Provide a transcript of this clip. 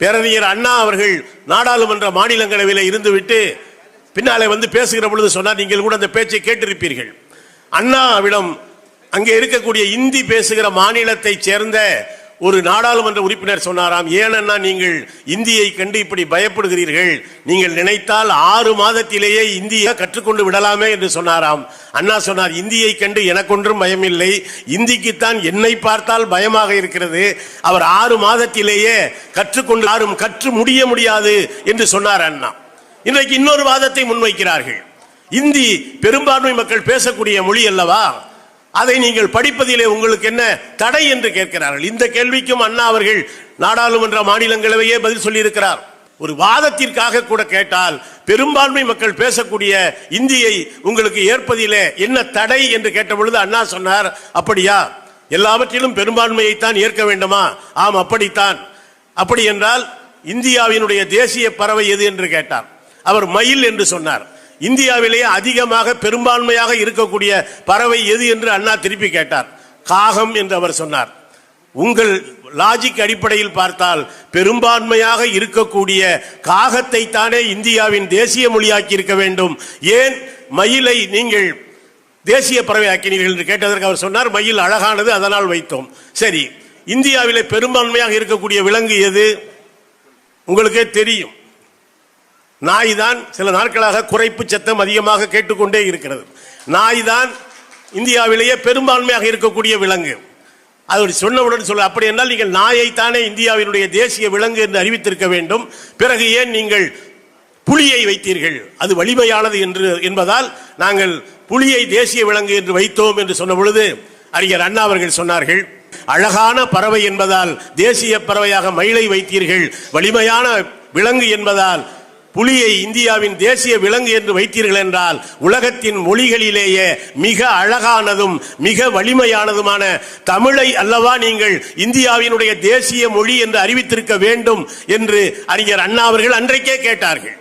பேரறிஞர் அண்ணா அவர்கள் நாடாளுமன்ற மாநிலங்களவையில் இருந்துவிட்டு பின்னாலே வந்து பேசுகிற பொழுது சொன்னார் நீங்கள் கூட அந்த பேச்சை கேட்டிருப்பீர்கள். அண்ணாவிடம் அங்கே இருக்கக்கூடிய இந்தி பேசுகிற மாநிலத்தை சேர்ந்த ஒரு நாடாளுமன்ற உறுப்பினர் சொன்னாராம் ஏனென்னா நீங்கள் இந்தியை கண்டு இப்படி பயப்படுகிறீர்கள். நீங்கள் நினைத்தால் ஆறு மாதத்திலேயே இந்தியை கற்றுக்கொண்டு விடலாமே என்று சொன்னாராம். அண்ணா சொன்னார் இந்தியை கண்டு எனக்கொன்றும் பயமில்லை. இந்திக்குத்தான் என்னை பார்த்தால் பயமாக இருக்கிறது. அவர் ஆறு மாதத்திலேயே கற்றுக்கொண்டு யாரும் கற்று முடிய முடியாது என்று சொன்னார் அண்ணா. இன்றைக்கு இன்னொரு வாதத்தை முன்வைக்கிறார்கள். இந்தி பெரும்பான்மை மக்கள் பேசக்கூடிய மொழி அல்லவா? அதை நீங்கள் படிப்பதிலே உங்களுக்கு என்ன தடை என்று கேட்கிறார்கள். இந்த கேள்விக்கும் அண்ணா அவர்கள் நாடாளுமன்ற மாநிலங்களவையே பதில் சொல்லியிருக்கிறார். ஒரு வாதத்திற்காக கூட கேட்டால் பெரும்பான்மை மக்கள் பேசக்கூடிய இந்தியை உங்களுக்கு ஏற்பதிலே என்ன தடை என்று கேட்ட பொழுது அண்ணா சொன்னார் அப்படியா? எல்லாவற்றிலும் பெரும்பான்மையைத்தான் ஏற்க வேண்டுமா? ஆம் அப்படித்தான். அப்படி என்றால் இந்தியாவினுடைய தேசிய பறவை எது? என்று கேட்டார். அவர் மயில் என்று சொன்னார். இந்தியாவிலேயே அதிகமாக பெரும்பான்மையாக இருக்கக்கூடிய பறவை எது என்று அண்ணா திருப்பி கேட்டார். காகம் என்று அவர் சொன்னார். உங்கள் லாஜிக் அடிப்படையில் பார்த்தால் பெரும்பான்மையாக இருக்கக்கூடிய காகத்தை தானே இந்தியாவின் தேசிய மொழியாக்கி இருக்க வேண்டும். ஏன்? மயிலை நீங்கள் தேசிய பறவை ஆக்கினீர்கள் என்று கேட்டதற்கு அவர் சொன்னார். மயில் அழகானது அதனால் வைத்தோம். சரி இந்தியாவிலே பெரும்பான்மையாக இருக்கக்கூடிய விலங்கு எது? உங்களுக்கே தெரியும். நாய் தான் சில நாட்களாக குறைப்பு சத்தம் அதிகமாக கேட்டுக்கொண்டே இருக்கிறது. நாய் தான் இந்தியாவிலேயே பெரும்பான்மையாக இருக்கக்கூடிய விலங்கு. அது சொன்னவுடன் சொல்ல அப்படி என்றால் நீங்கள் நாயைத்தானே இந்தியாவினுடைய தேசிய விலங்கு என்று அறிவித்திருக்க வேண்டும். பிறகு ஏன் நீங்கள் புலியை வைத்தீர்கள்? அது வலிமையானது என்று என்பதால் நாங்கள் புலியை தேசிய விலங்கு என்று வைத்தோம் என்று சொன்ன பொழுது அறிஞர் அண்ணா அவர்கள் சொன்னார்கள் அழகான பறவை என்பதால் தேசிய பறவையாக மயிலை வைத்தீர்கள். வலிமையான விலங்கு என்பதால் புலியை இந்தியாவின் தேசிய விலங்கு என்று வைத்தீர்கள் என்றால் உலகத்தின் மொழிகளிலேயே மிக அழகானதும் மிக வலிமையானதுமான தமிழை அல்லவா நீங்கள் இந்தியாவினுடைய தேசிய மொழி என்று அறிவித்திருக்க வேண்டும் என்று அறிஞர் அண்ணா அவர்கள் அன்றைக்கே கேட்டார்கள்.